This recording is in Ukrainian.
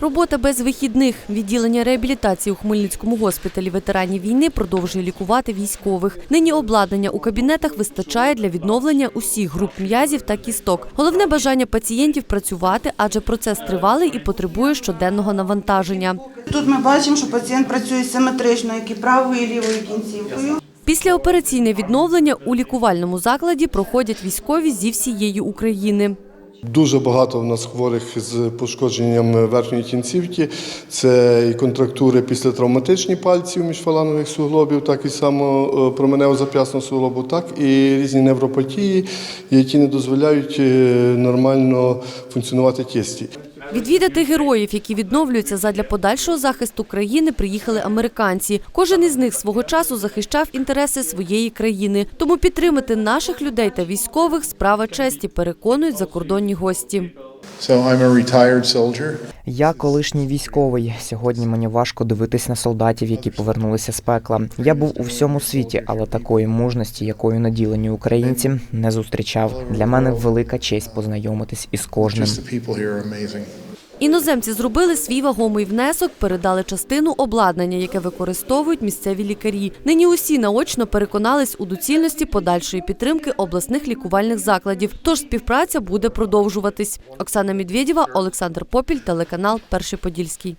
Робота без вихідних. Відділення реабілітації у Хмельницькому госпіталі ветеранів війни продовжує лікувати військових. Нині обладнання у кабінетах вистачає для відновлення усіх груп м'язів та кісток. Головне бажання пацієнтів працювати, адже процес тривалий і потребує щоденного навантаження. Тут ми бачимо, що пацієнт працює симетрично, як і правою і лівою кінцівкою. Післяопераційне відновлення у лікувальному закладі проходять військові зі всієї України. Дуже багато в нас хворих з пошкодженням верхньої кінцівки. Це і контрактури після травматичні пальців міжфаланових суглобів, так і само е, зап'ясну суглобу, так і різні невропатії, які не дозволяють е, нормально функціонувати кисті. Відвідати героїв, які відновлюються задля подальшого захисту країни, приїхали американці. Кожен із них свого часу захищав інтереси своєї країни. Тому підтримати наших людей та військових справа честі, переконують закордонні гості. So I'm a retired soldier. Я колишній військовий. Сьогодні мені важко дивитись на солдатів, які повернулися з пекла. Я був у всьому світі, але такої мужності, якою наділені українці, не зустрічав. Для мене велика честь познайомитись із кожним. Іноземці зробили свій вагомий внесок, передали частину обладнання, яке використовують місцеві лікарі. Нині усі наочно переконались у доцільності подальшої підтримки обласних лікувальних закладів. Тож співпраця буде продовжуватись. Оксана Медведєва, Олександр Попіль, телеканал Перший Подільський.